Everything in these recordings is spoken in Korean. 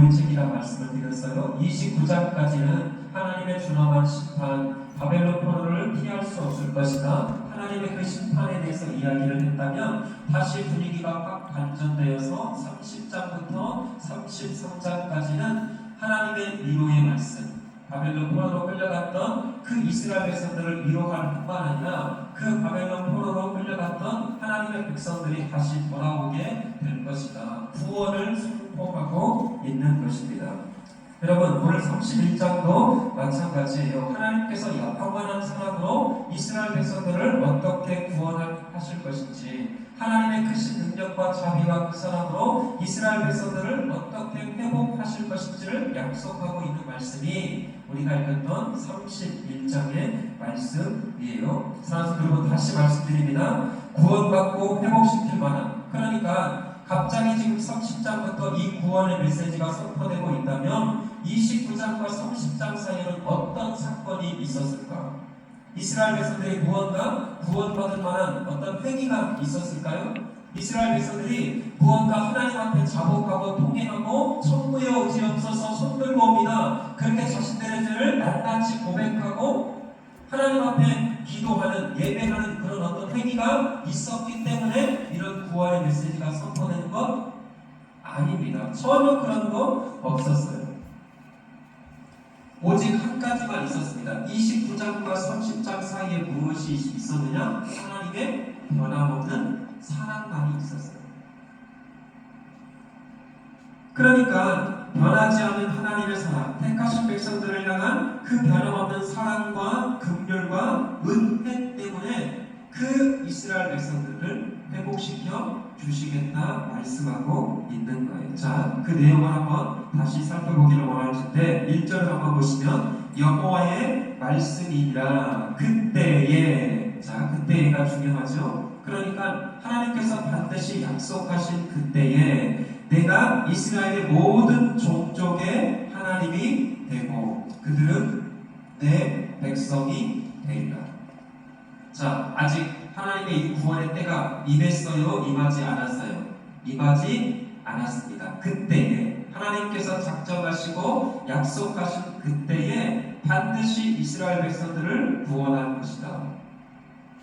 일책이라 말씀을 드렸어요. 29장까지는 하나님의 준엄한 심판, 바벨론 포로를 피할 수 없을 것이다. 하나님의 그 심판에 대해서 이야기를 했다면 다시 분위기가 확 반전되어서 30장부터 33장까지는 하나님의 위로의 말씀, 바벨론 포로로 끌려갔던 그 이스라엘 백성들을 위로할 뿐만 아니라 그 바벨론 포로로 끌려갔던 하나님의 백성들이 다시 돌아오게 될 것이다. 구원을 선포하고 있는 것입니다. 여러분 오늘 31장도 마찬가지예요. 하나님께서 영원한 사랑으로 이스라엘 백성들을 어떻게 구원하실 것인지 하나님의 크신 능력과 자비와 그 사랑으로 이스라엘 백성들을 어떻게 회복하실 것인지를 약속하고 있는 말씀이 우리가 읽었던 31장의 말씀이에요. 사랑하는 여러분 다시 말씀드립니다. 구원받고 회복시킬 만한 그러니까 갑자기 지금 30장부터 이 구원의 메시지가 선포되고 있다면 29장과 30장 사이에는 어떤 사건이 있었을까? 이스라엘 백성들이 무언가 구원받을 만한 어떤 회기가 있었을까요? 이스라엘 백성들이 무언가 하나님 앞에 자복하고 통행하고 천부에 오지 없어서 손들고 옵니다. 그렇게 자신들의 죄를 낱낱이 고백하고 하나님 앞에 기도하는 예배하는 그런 어떤 회기가 있었기 때문에 이런 구원의 메시지가 선포되는 것 아닙니다. 전혀 그런 거 없었어요. 오직 한 가지만 있었습니다. 29장과 30장 사이에 무엇이 있었느냐? 하나님의 변함없는 사랑만이 있었어요. 그러니까 변하지 않는 하나님의 사랑, 택하신 백성들을 향한 그 변함없는 사랑과 긍휼과 은혜 때문에 그 이스라엘 백성들을 회복시켜 주시겠다 말씀하고 있는 거예요. 자, 그 내용을 한번 다시 살펴보기를 원하는데 1절을 한번 보시면 여호와의 말씀이니라 그때에 자, 그때가 중요하죠. 그러니까 하나님께서 반드시 약속하신 그때에 내가 이스라엘의 모든 종족의 하나님이 되고 그들은 내 백성이 되리라. 자, 아직 하나님의 이 구원의 때가 임했어요, 임하지 않았어요? 임하지 않았습니다. 그때에 하나님께서 작정하시고 약속하신 그때에 반드시 이스라엘 백성들을 구원할 것이다.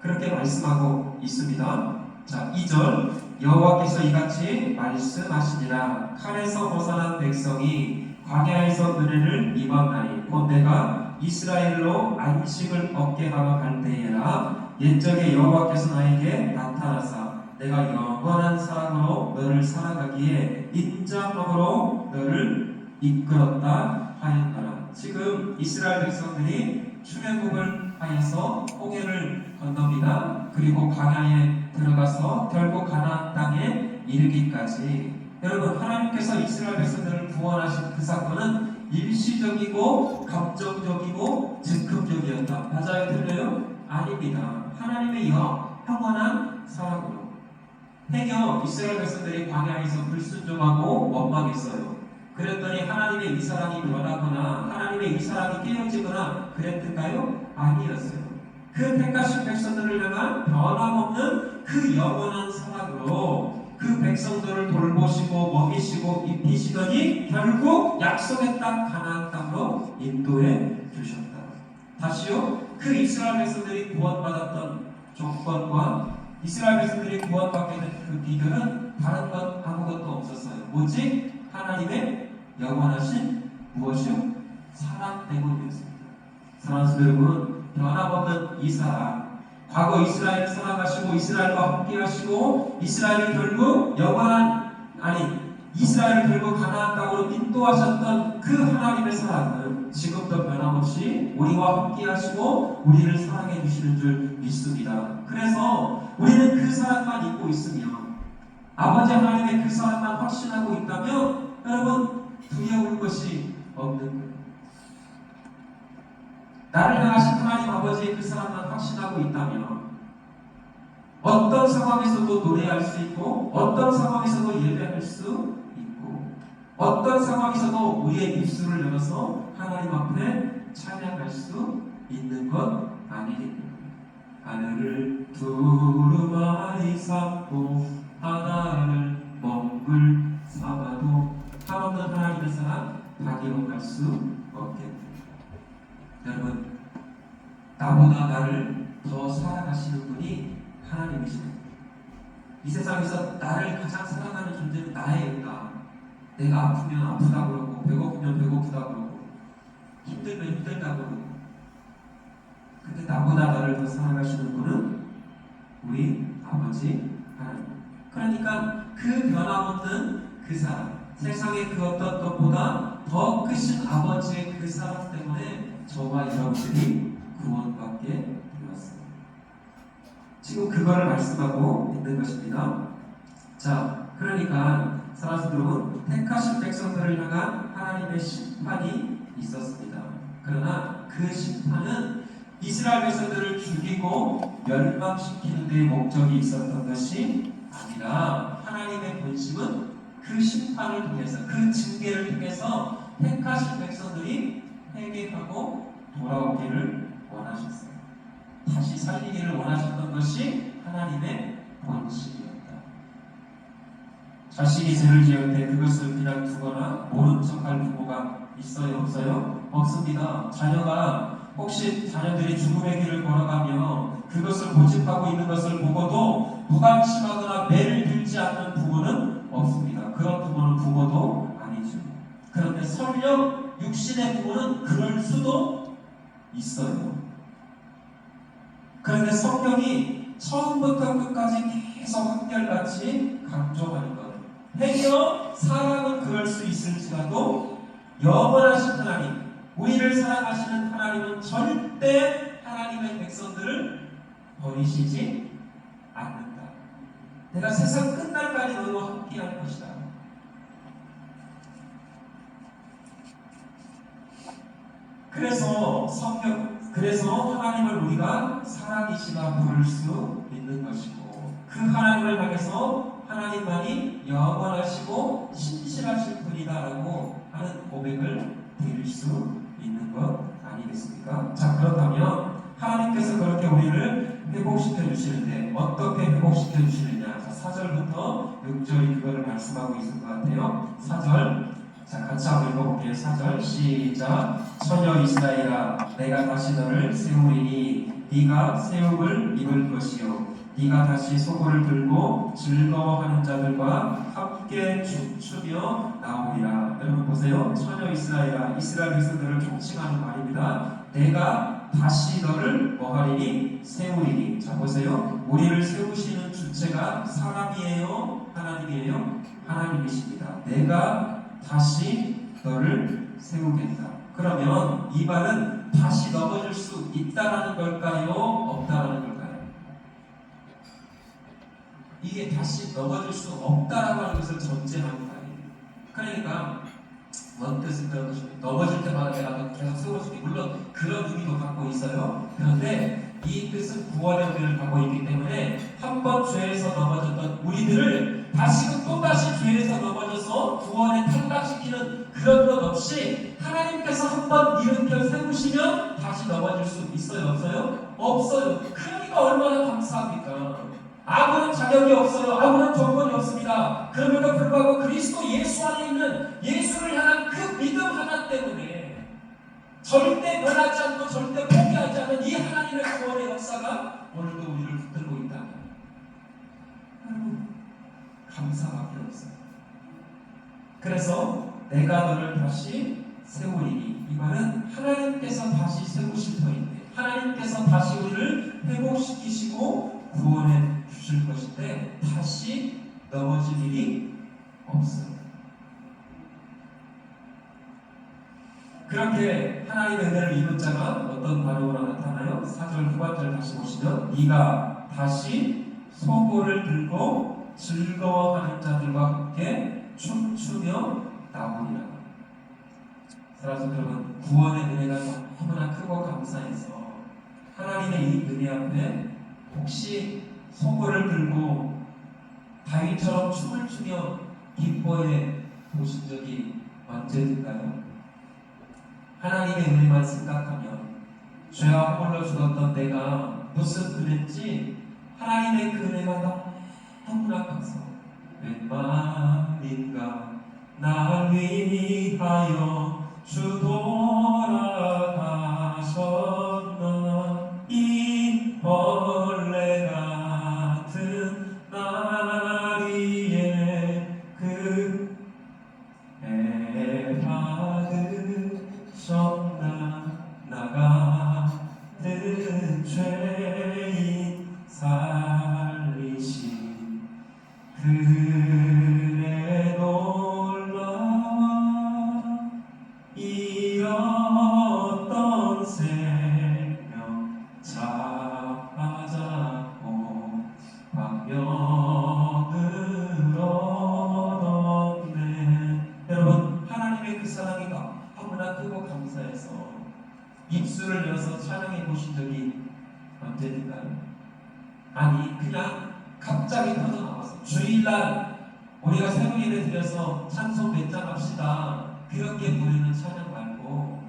그렇게 말씀하고 있습니다. 자, 2절 여호와께서 이같이 말씀하시니라. 칼에서 벗어난 백성이 광야에서 은혜를 입었나니 곧 내가 이스라엘로 안식을 얻게 하러 갈 때에라. 옛적에 여호와께서 나에게 나타나사 내가 영원한 사랑으로 너를 살아가기에 인자함으로 너를 이끌었다 하였노라. 지금 이스라엘 백성들이 출애굽을 하여서 홍해를 건넙니다 그리고 광야에 들어가서 결국 가나안 땅에 이르기까지 여러분 하나님께서 이스라엘 백성들을 구원하신 그 사건은 일시적이고 감정적이고 즉흥적이었다. 맞아요, 틀려요? 아닙니다. 하나님의 영, 평안한 사랑으로. 해경 이스라엘 백성들이 광야에서 불순종하고 원망했어요. 그랬더니 하나님의 이 사랑이 변하거나 하나님의 이 사랑이 깨어지거나 그랬을까요? 아니었어요. 그 택하신 백성들을 향한 변함없는 그 영원한 사랑으로 그 백성들을 돌보시고 먹이시고 입히시더니 결국 약속의 땅 가나안 땅으로 인도해 주셨다. 다시요. 그 이스라엘 백성들이 구원받았던 조건과 이스라엘 백성들이 구원받게 된 그 비결은 다른 것 아무것도 없었어요. 오직 하나님의 영원하신 무엇이요? 사랑 때문이었습니다. 사랑하는 여러분, 변함없는 이 사랑, 과거 이스라엘을 사랑하시고 이스라엘과 함께하시고 이스라엘을 결국 영원한 아니 이스라엘을 결국 가나안 땅으로 인도하셨던 그 하나님의 사랑은 지금도 변함없이 우리와 함께하시고 우리를 사랑해 주시는 줄 믿습니다. 그래서 우리는 그 사랑만 잊고 있으며 아버지 하나님의 그 사랑만 확신하고 있다면 여러분 두려울 것이 없는. 나를 향하신 하나님 아버지의 그 사랑만 확신하고 있다면 어떤 상황에서도 노래할 수 있고 어떤 상황에서도 예배할 수 있고 어떤 상황에서도 우리의 입술을 열어서 하나님 앞에 찬양할 수 있는 것 아니겠습니까? 하늘을 두루마리 삼고 바다를 먹을 삼아도 한없는 하나님의 사랑 다 기록할 수 없겠네요. 여러분, 나보다 나를 더 사랑하시는 분이 하나님이십니다. 이 세상에서 나를 가장 사랑하는 존재는 나예요, 내가 아프면 아프다 그러고, 배고프면 배고프다 그러고, 힘들면 힘들다 그러고. 근데 나보다 나를 더 사랑하시는 분은 우리 아버지 하나님. 그러니까 그 변함없는 그 사랑, 세상의 그 어떤 것보다 더 크신 아버지의 그 사랑 때문에 저와 여러분들이 구원받게 되었습니다. 지금 그거를 말씀하고 있는 것입니다. 자, 그러니까 여러분, 택하신 백성들을 향한 하나님의 심판이 있었습니다. 그러나 그 심판은 이스라엘 백성들을 죽이고 멸망시키는 데 목적이 있었던 것이 아니라 하나님의 본심은 그 심판을 통해서 그 징계를 통해서 택하신 백성들이 회개하고 돌아오기를 원하셨어요. 다시 살리기를 원하셨던 것이 하나님의 본심이었다. 자식이 죄를 지을 때 그것을 그냥 두거나 모른 척할 부모가 있어요, 없어요? 없습니다. 자녀가 혹시 자녀들이 죽음의 길을 걸어가며 그것을 고집하고 있는 것을 보고도 무관심하거나 매를 들지 않는 부모는 없습니다. 그런 부모는 부모도 아니죠. 그런데 설령 육신의 부모는 그럴 수도 있어요. 그런데 성경이 처음부터 끝까지 계속 한결같이 강조하는 것. 행여 사람은 그럴 수 있을지라도 영원하신 하나님, 우리를 사랑하시는 하나님은 절대 하나님의 백성들을 버리시지 않는다. 내가 세상 끝날까지 너희와 함께할 것이다. 그래서 성경, 그래서 하나님을 우리가 살아계시다 부를 수 있는 것이고, 그 하나님을 향해서 하나님만이 영원하시고 신실하실 분이다라고 하는 고백을 드릴 수 있는 것 아니겠습니까? 자, 그렇다면 하나님께서 그렇게 우리를 회복시켜 주시는데 어떻게 회복시켜 주시느냐? 자, 4절부터 6절이 그거를 말씀하고 있을 것 같아요. 4절 자, 같이 한번 읽어볼게요. 4절 시작. 처녀 이스라엘아, 내가 다시 너를 세우리니 네가 세움을 입을 것이요. 네가 다시 소고를 들고 즐거워하는 자들과 함께 춤추며 나오리라. 여러분 보세요. 처녀 이스라엘아, 이스라엘 백성들을 총칭하는 말입니다. 내가 다시 너를 뭐하리니 세우리니. 자 보세요. 우리를 세우시는 주체가 사람이에요, 하나님이에요, 하나님이십니다. 내가 다시 너를 세우겠다. 그러면 이 말은 다시 넘어질 수 있다라는 걸까요? 없다라는 걸까요? 이게 다시 넘어질 수 없다라고 하는 것을 전제하는 말이에요. 그러니까 뭔 뜻은 그런 것입니다. 넘어질 때마다 내가 계속 세워주기 물론 그런 의미도 갖고 있어요. 그런데 이 뜻은 구원의 의미를 갖고 있기 때문에 한 번 죄에서 넘어졌던 우리들을 다시금 또다시 죄에서 넘어져서 구원에 탈락시키는 그런 것 없이 하나님께서 한번 일으켜 세우시면 다시 넘어질 수 있어요 없어요? 없어요. 그러니까 얼마나 감사합니까? 아무런 자격이 없어요. 아무런 조건이 없습니다. 그럼에도 불구하고 그리스도 예수 안에 있는 예수를 향한 그 믿음 하나 때문에 절대 변하지 않고 절대 포기하지 않는 이 하나님의 구원의 역사가 오늘도 우리를 붙들고 감사밖에 없어요. 그래서 내가 너를 다시 세우리니 이 말은 하나님께서 다시 세우실 터인데 하나님께서 다시 우리를 회복시키시고 구원해 주실 것인데 다시 넘어질 일이 없어요. 그렇게 하나님의 은혜를 입은 자가 어떤 반응으로 나타나요? 4절 후반절 다시 보시면 네가 다시 소고를 들고 즐거워하는 자들과 함께 춤추며 나오리라. 사랑하는 여러분, 구원의 은혜가 너무나 크고 감사해서 하나님의 이 은혜 앞에 혹시 소고를 들고 다윗처럼 춤을 추며 기뻐해 보신 적이 언제인가요? 하나님의 은혜만 생각하면 죄와 홀로 죽었던 내가 무슨 은혜인지 하나님의 그 은혜가 너무 나 커서 웬 말인가? 날 위하여 주 돌아가셨 그렇게 부르는 찬양 말고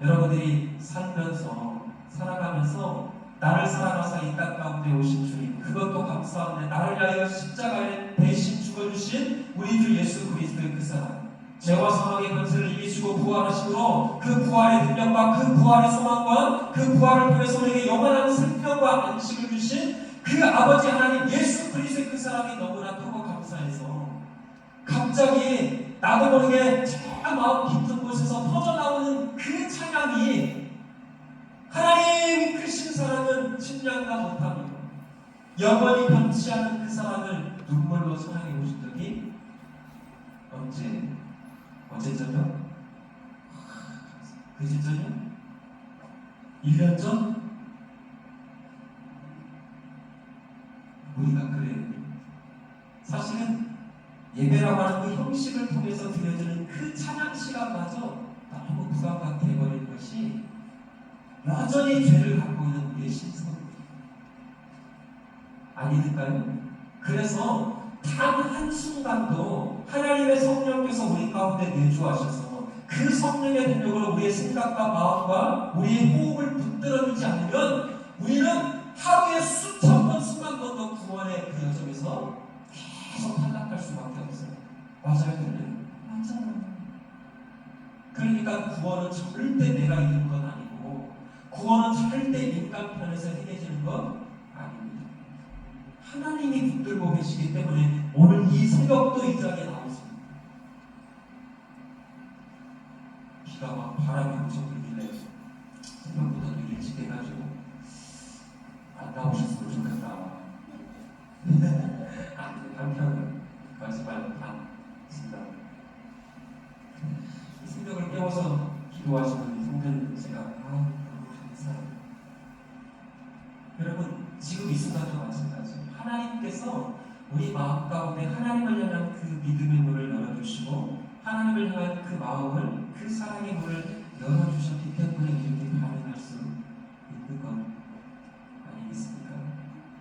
여러분들이 살면서 살아가면서 나를 사랑하사 이 땅 가운데 오신 주님 그것도 감사한데 나를 위하여 십자가에 대신 죽어주신 우리 주 예수 그리스도의 그 사랑 죄와 사망의 권세를 이기시고 부활하심으로 그 부활의 능력과 그 부활의 소망과 그 부활을 통해서 우리에게 영원한 생명과 안식을 주신 그 아버지 하나님 예수 그리스도의 그 사랑이 너무나 크고 감사해서 갑자기 나도 모르게 저 마음 깊은 곳에서 퍼져나오는 그 찬양이 하나님 크신 사랑은 침략가 못하며 영원히 변치 않은 그 사랑을 눈물로 찬양해 보신 적이 언제 언제전요? 그 진짜요? 1년 전? 우리가 그래요. 사실은 예배라고 하는 그 형식을 통해서 드려지는 그 찬양 시간마저 너무 부담 같게 해버린 것이 여전히 죄를 갖고 있는 우리의 신성 아니니까요? 그래서 단 한순간도 하나님의 성령께서 우리 가운데 내주하셔서 그 성령의 능력으로 우리의 생각과 마음과 우리의 호흡을 붙들어주지 않으면 우리는 하루에 수천 번, 수만 번도 구원의 그 여정에서 계속 맞아요, 틀려요? 맞아요. 그러니까 구원은 절대 내가 이룬 건 아니고 구원은 절대 인간 편에서 해결되는 건 아닙니다. 하나님이 붙들고 계시기 때문에 오늘 이 새벽도 이 자리에 나오십니다. 비가 막 바람이 엄청 불길래 새벽보다도 일찍 해가지고 안 나오셨으면 좋겠다. 아니, 한편은 거짓말 반 진짜 이 새벽을 깨워서 기도하시는 성전 제가 아 너무 감사해요. 여러분 지금 이 순간도 마찬가지예요. 하나님께서 우리 마음 가운데 하나님을 향한 그 믿음의 문을 열어주시고 하나님을 향한 그 마음을 그 사랑의 문을 열어주셨기 때문에 이렇게 반응할 수 있는 것 아니겠습니까?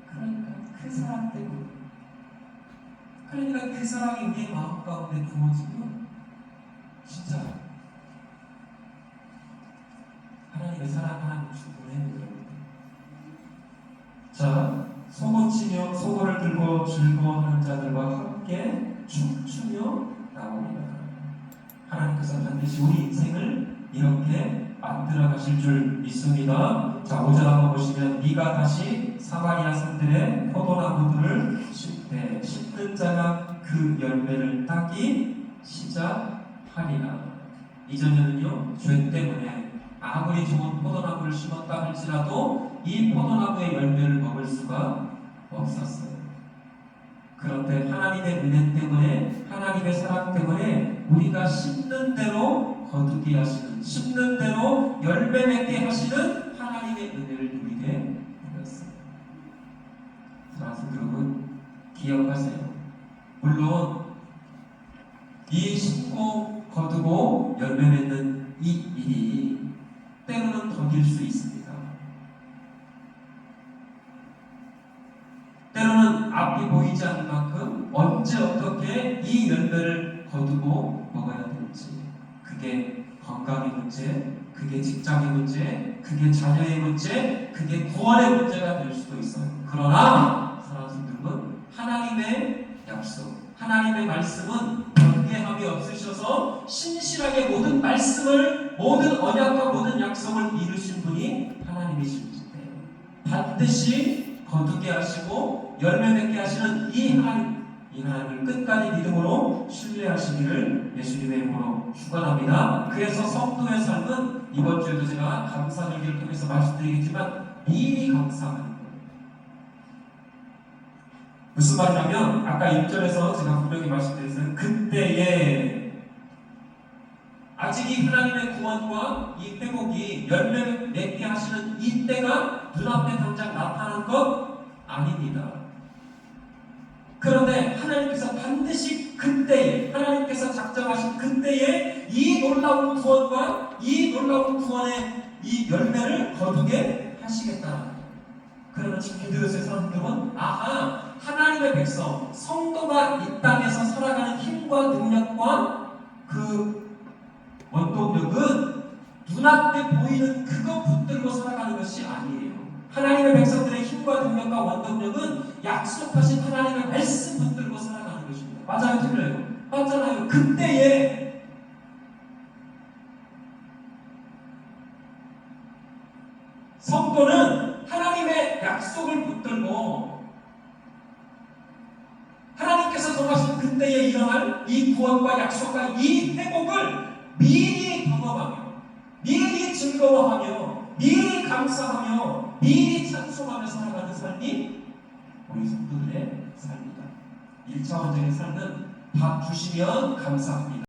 그러니까 그 사랑 때문에 그러니까 그 사랑이 우리의 마음 가운데 부어지면 진짜 하나님의 사랑하는 충분해요 여러분. 자 소고치며 소고를 들고 즐거워하는 자들과 함께 춤추며 나옵니다. 하나님께서 반드시 우리 인생을 이렇게 만들어 가실 줄 믿습니다. 자, 5절 한번 보시면 네가 다시 사마리아 산들의 포도나무들을 심되 심는 자가 그 열매를 따기 시작하리라. 이전에는요 죄 때문에 아무리 좋은 포도나무를 심었다 할지라도 이 포도나무의 열매를 먹을 수가 없었어요. 그런데 하나님의 은혜 때문에 하나님의 사랑 때문에 우리가 심는 대로 거두게 하시는 심는 대로 열매 맺게 하시는 하나님의 은혜를 누리게 되었어요. 사랑하는 여러분 기억하세요. 물론 이 심고 거두고 열매 맺는 이 일이 때로는 더딜 수 있습니다. 때로는 앞이 보이지 않는 만큼 언제 어떻게 이 열매를 거두고 먹어야 될지 그게 건강의 문제, 그게 직장의 문제, 그게 자녀의 문제, 그게 구원의 문제가 될 수도 있어요. 그러나 분들은 하나님의 약속, 하나님의 말씀은 변개하지 변함이 없으셔서 신실하게 모든 말씀을 모든 언약과 모든 약속을 이루신 분이 하나님이십니다. 반드시 거두게 하시고 열매 맺게 하시는 이 하나님, 이 하나님을 끝까지 믿음으로 신뢰하시기를 예수님의 이름으로 축원합니다. 그래서 성도의 삶은 이번 주에도 제가 감사절기를 통해서 말씀드리겠지만 미리 감사하는. 무슨 말이냐면 아까 1절에서 제가 분명히 말씀드렸어요. 그때에 아직 이 하나님의 구원과 이 회복이 열매 맺게 하시는 이때가 눈앞에 당장 나타난 것 아닙니다. 그런데 하나님께서 반드시 그때에 하나님께서 작정하신 그때에 이 놀라운 구원과 이 놀라운 구원의 이 열매를 거두게 하시겠다. 그러면 지금 기도에서 사람들은 아하 하나님의 백성 성도가 이 땅에서 살아가는 힘과 능력과 그 원동력은 눈앞에 보이는 그거 붙들고 살아가는 것이 아니에요. 하나님의 백성들의 힘과 능력과 원동력은 약속하신 하나님의 말씀 붙들고 살아가는 것입니다. 맞아요, 틀려요? 맞잖아요. 그때에 성도는 하나님의 약속을 붙들고 하나님께서 정하신 그때에 일어날 이 구원과 약속과 이 회복을 미리 경험하며 미리 즐거워하며 미리 감사하며 찬송하며 살아가는 삶이 우리 성도들의 삶이다. 1차원적인 삶은 밥 주시면 감사합니다.